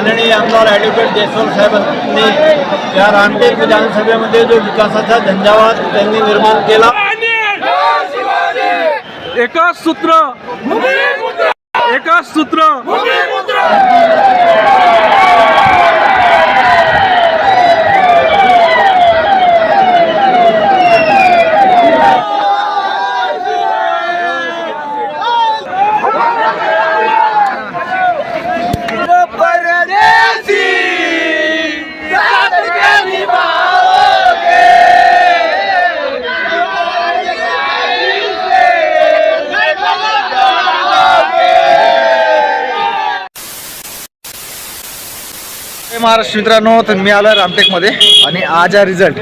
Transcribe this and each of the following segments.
माननीय आमदार ॲडव्होकेट जयस्वाल साहेबांनी या रामटेक विधानसभेमध्ये जो विकासाचा झंझावात त्यांनी निर्माण केला. एकच सूत्र. एकच सूत्र. महाराष्ट्र मित्रांनो तर मी आलो रामटेकमध्ये. आणि आज आहे रिझल्ट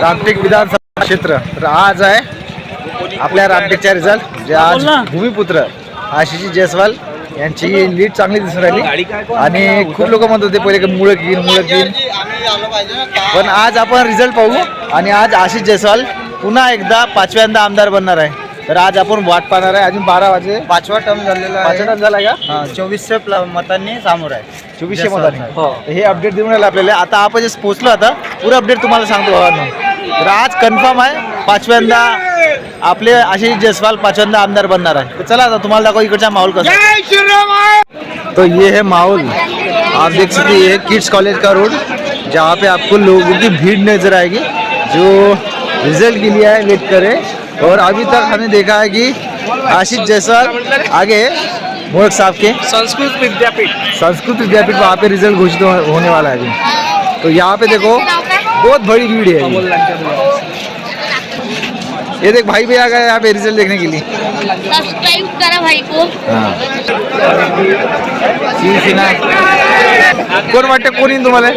रामटेक विधानसभा क्षेत्र. तर आज आहे आपल्या रामटेकचा रिझल्ट जे आज भूमिपुत्र आशिषी जयस्वाल यांची लीड चांगली दिसून राहिली. आणि खूप लोक म्हणत होते पहिले की मुळक येईल मुळक येईल. पण आज आपण रिझल्ट पाहू. आणि आज आशिष जयस्वाल पुन्हा एकदा पाचव्यांदा आमदार बनणार आहे. तर आज आपण वाट पाहणार आहे. अजून बारा वाजे पाचवा टर्म झालेला पाचवा टर्म झाला का? चोवीसशे मतांनी सामोर आहे. चोवीसशे मतांनी हे. अपडेट देऊन राहिलं आपल्याला. आता आपण जे पोहोचलो आता. पुरं अपडेट तुम्हाला सांगतो भावांनो तर आज कन्फर्म आहे पाचव्यांदा आपले आशिष जयस्वाल पाचव्यांदा आमदार बनणार आहे. तर चला आता तुम्हाला दाखव इकडचा माहोल कसा. तो ये है माहौल. आप देख सकते हैं ये किड्स कॉलेज का रोड जहाँ पे आपको लोगों की भीड़ नजर आएगी जो रिजल्ट के लिए है वेट करे और अभी तक हमने देखा है कि आशीष जायसवाल आगे मोहक साहब के संस्कृत विद्यापीठ। संस्कृत विद्यापीठ वहाँ पे रिज़ल्ट घोषित होने वाला है अभी। तो यहाँ पे देखो बहुत बड़ी भीड़ है ये। देख भाई भी आ गए यहाँ पे रिज़ल्ट देखने के लिए। भाई को कोण वाटतं कोण येईल तुम्हाला?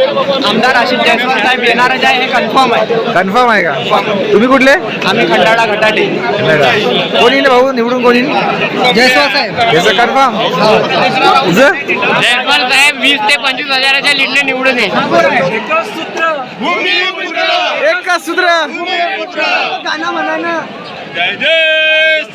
आमदार आशिष जयस्वाल साहेब येणारच आहे हे कन्फर्म आहे. कन्फर्म आहे का? तुम्ही कुठले? आम्ही खंडाळा घटाटे कोण येईल भाऊ? निवडून कोण येईल? जयस्वाल साहेब. याचं कन्फर्म तुझं? जयस्वाल साहेब वीस ते पंचवीस हजाराच्या लीडने निवडून येईल. एकच सूत्र एक का सूत्र तो ये देख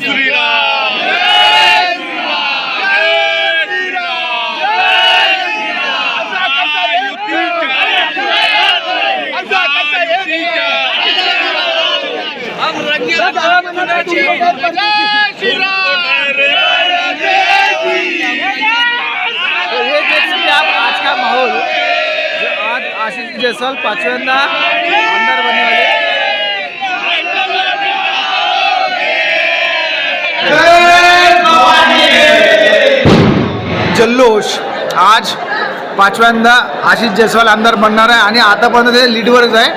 आप आज का माहौल जो आज आशिष जयसवाल पाचव्यांदा आमदार बनने वाले जल्लोष. आज पाचव्यांदा आशिष जयस्वाल आमदार बनणार आहे आणि आतापर्यंत ते लीडवरच आहे.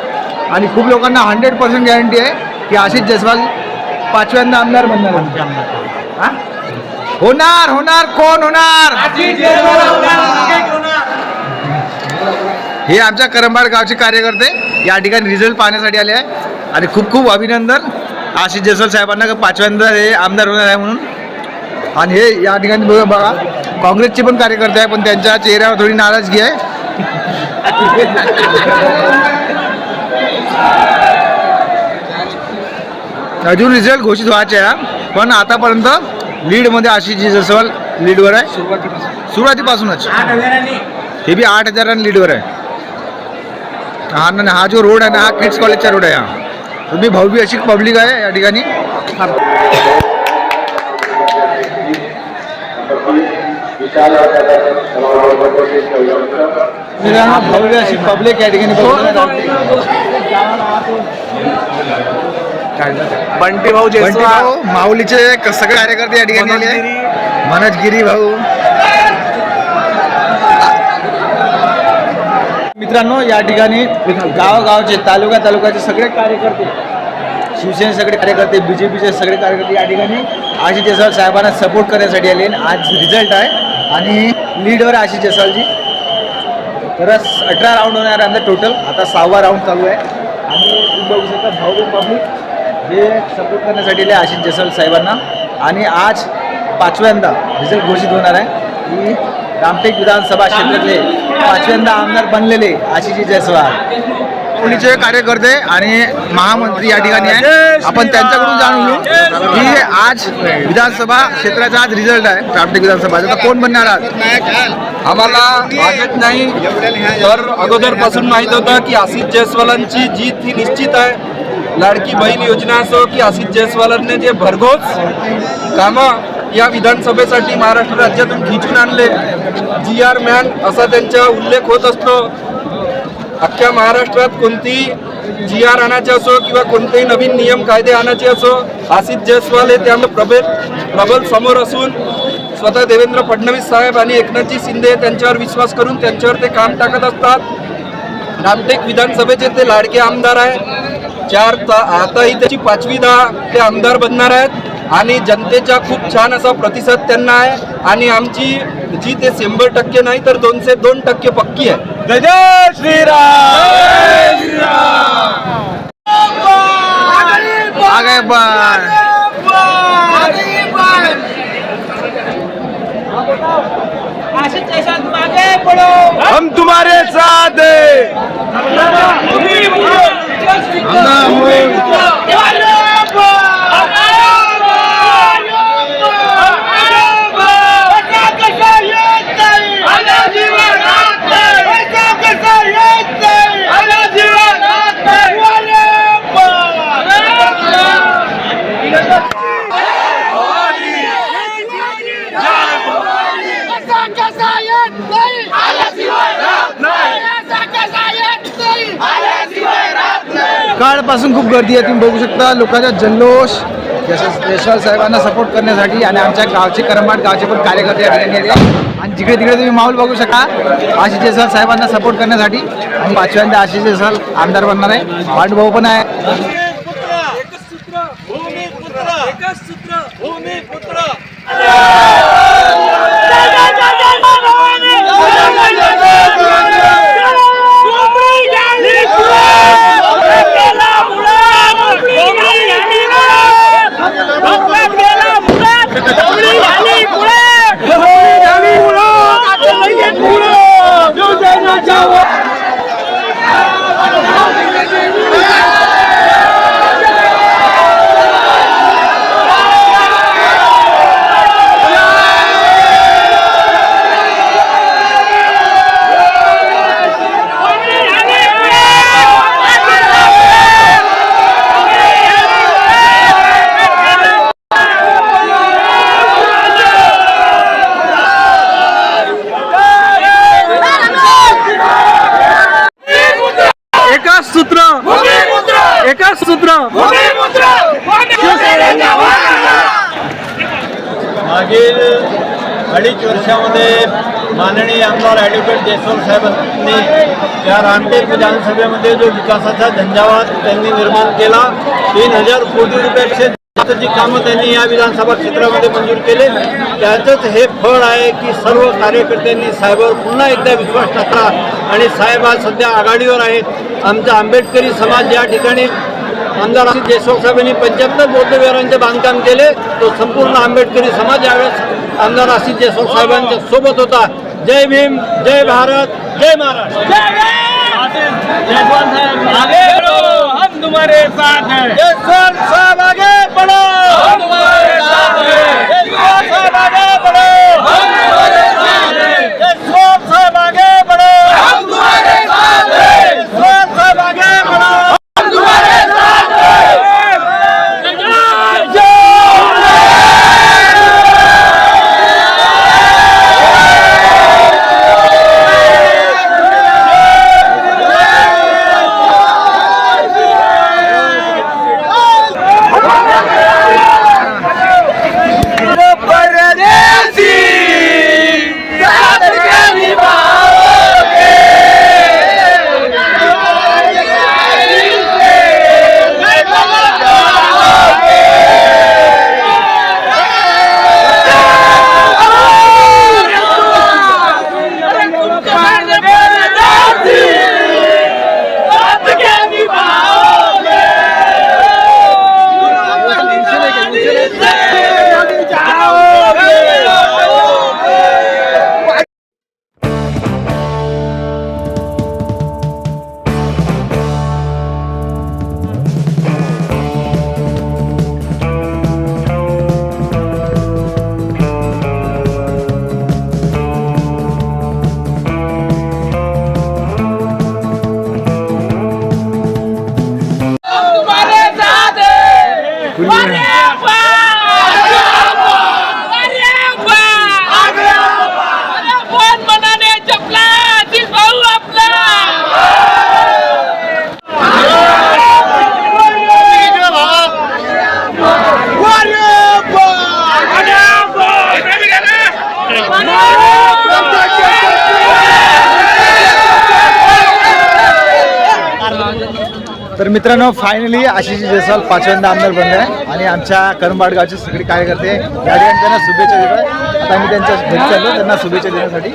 आणि खूप लोकांना हंड्रेड पर्सेंट गॅरंटी आहे. की आशिष जयस्वाल पाचव्यांदा आमदार बनणार हा? होणार होणार कोण होणार? हे आमच्या करंबाड गावचे कार्यकर्ते या ठिकाणी रिझल्ट पाहण्यासाठी आले आहे आणि खूप खूप अभिनंदन आशिष जयस्वाल साहेबांना का पाचव्यांदा हे आमदार होणार आहे म्हणून. आणि हे या ठिकाणी बघा बघा काँग्रेसचे पण कार्यकर्ते आहे पण त्यांच्या चेहऱ्यावर थोडी नाराजगी आहे. अजून रिझल्ट घोषित व्हायचे आहे. पण आतापर्यंत लीडमध्ये आशिष जयस्वाल लीडवर आहे. सुरुवातीपासूनच. हे बी आठ हजारांनी लीडवर आहे. हा ना हा जो रोड आहे ना हा किड्स कॉलेजचा रोड आहे हा. तुम्ही भव्य अशी पब्लिक आहे या ठिकाणी. भव्य अशी पब्लिक या ठिकाणी बंटी भाऊ बंटी भाऊ माऊलीचे क- सगळे कार्यकर्ते या ठिकाणी आले. मनोज गिरी भाऊ. मित्रांनो या ठिकाणी गावगावचे तालुका तालुक्याचे सगळे कार्यकर्ते शिवसेने सगळे कार्यकर्ते बी जे पीचे सगळे कार्यकर्ते या ठिकाणी आशिष जयस्वाल साहेबांना सपोर्ट करण्यासाठी आले आणि आज रिझल्ट आहे. आणि लीडवर आहे आशिष जयस्वालजी तर अठरा राऊंड होणार आहे टोटल आता सहावा राऊंड चालू आहे. आणि तुम्ही बघू शकता भाऊ पब्लिक हे सपोर्ट करण्यासाठी आले आशिष जयस्वाल साहेबांना. आणि आज पाचव्यांदा रिझल्ट घोषित होणार आहे. की रामटेक विधानसभा क्षेत्रातले पाचव्यांदा आमदार बनलेले आशिष जयस्वाल मुलीचे कार्यकर्ते आणि महामंत्री या ठिकाणी आहे. आपण त्यांच्याकडून जाणून घेऊ की आज विधानसभा क्षेत्राचा आज रिझल्ट आहे रामटेक विधानसभाचा. तर कोण बनणार आहात आम्हाला वाटत नाही. तर अगोदरपासून माहीत होतं की आशिष जयस्वालांची जीत ही निश्चित आहे. लाडकी बहीण योजना असो की आशिष जयस्वालांनी जे भरघोस कामं या विधानसभेसाठी महाराष्ट्र राज्यातून खिचून आणले जी आर मॅन असा त्यांचा उल्लेख होत असतो. अख्ख्या महाराष्ट्रात कोणती जी आर आणायचे असो किंवा कोणतेही नवीन नियम कायदे आणायचे असो आशिष जयस्वाल हे त्यामुळे प्रबल प्रबल समोर असून स्वतः देवेंद्र फडणवीस साहेब आणि एकनाथजी शिंदे त्यांच्यावर विश्वास करून त्यांच्यावर ते काम टाकत असतात. रामटेक विधानसभेचे ते लाडके आमदार आहे चार ता आताही त्याची पाचवी दहा ते आमदार बनणार आहेत आणि जनतेचा खूप छान असा प्रतिसाद त्यांना आहे आणि आमची जी ते शंभर टक्के नाही तर दोनशे दोन टक्के पक्की आहे जय जय श्रीराम हम तुम्हारे साथ हैं सकाळपासून खूप गर्दी आहे. तुम्ही बघू शकता लोकांचा जल्लोष जसं साहेबांना सपोर्ट करण्यासाठी आणि आमच्या गावचे करमाट गावचे पण कार्यकर्ते या ठिकाणी आले आणि जिकडे तिकडे तुम्ही माहोल बघू शका आशिष जयस्वाल साहेबांना सपोर्ट करण्यासाठी आणि पाचव्यांदा आशिष जयस्वाल आमदार बनणार आहे. पांडुभाऊ पण आहे. एकाच अडीच वर्षामध्ये माननीय आमदार ॲडव्होकेट जयस्वाल साहेबांनी या रामटेक विधानसभेमध्ये जो विकासाचा झंझावात त्यांनी निर्माण केला तीन हजार कोटी रुपयापेक्षा जास्तची कामं त्यांनी या विधानसभा क्षेत्रामध्ये मंजूर केले त्याचंच हे फळ आहे की सर्व कार्यकर्त्यांनी साहेबावर पुन्हा एकदा विश्वास टाकला आणि साहेब आज सध्या आघाडीवर आहेत. आमचा आंबेडकरी समाज या ठिकाणी आमदार जयस्वाल साहेबांनी पंच्याहत्तर बौद्ध विहारांचे बांधकाम केले तो संपूर्ण आंबेडकरी समाज यावेळेस आमदार आशिष जयस्वाल साहेबांच्या सोबत होता. जय भीम जय भारत जय महाराष्ट्र. हम तुम्हारे साथ हैं। जयस्वाल साहब आगे बढ़ो। मित्रांनो फायनली आशिष जयस्वाल पाचव्यांदा आमदार बनले आहे आणि आमच्या करंबाड गावचे सगळे कार्यकर्ते या ठिकाणी त्यांना शुभेच्छा देत आहे आता आम्ही त्यांच्या घरी चाललो त्यांना शुभेच्छा देण्यासाठी.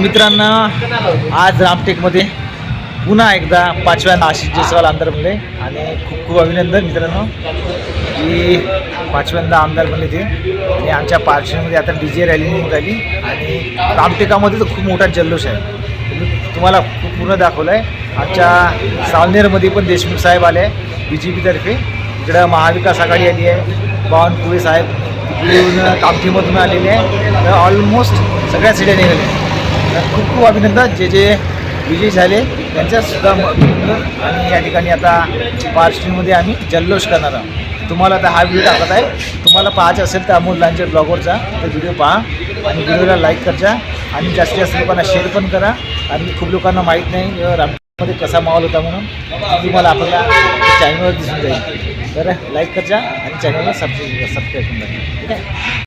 मित्रांनो आज रामटेकमध्ये पुन्हा एकदा पाचव्यांदा आशिष जयस्वाल आमदार बनले आणि खूप खूप अभिनंदन मित्रांनो की पाचव्यांदा आमदार बनले ते. आणि आमच्या पार्श्वीमध्ये आता डी जे रॅली निघून राहिली आणि रामटेकामध्ये तर खूप मोठा जल्लोष आहे. तुम्हाला खूप पूर्ण दाखवलं आहे आमच्या सावनेरमध्ये पण देशमुख साहेब आले बी जे पीतर्फे इकडं महाविकास आघाडी आली आहे बावनकुळे साहेब तिकडून कामठीमधून आलेले आहे तर ऑलमोस्ट सगळ्या सिट्या निघाल्या आहेत. खूप खूप अभिनंदन. जे जे विजयी झाले त्यांच्यासुद्धा आणि या ठिकाणी आता पार्टीमध्ये आम्ही जल्लोष करणार आहोत. तुम्हाला आता हा व्हिडिओ टाकत आहे. तुम्हाला पाहायचं असेल तर अमोल लांचे ब्लॉगवरचा तर व्हिडिओ पहा. आणि व्हिडिओला लाईक करजा. आणि जास्तीत जास्त लोकांना शेअर पण करा. आणि खूप लोकांना माहीत नाही राममध्ये रामटेकमध्ये कसा माहोल होता म्हणून. तुम्हाला आपल्या चॅनलवर दिसून जाईल. तर लाईक करजा आणि चॅनलला सबस्क्राईब सबस्क्राईब करून ठीक आहे?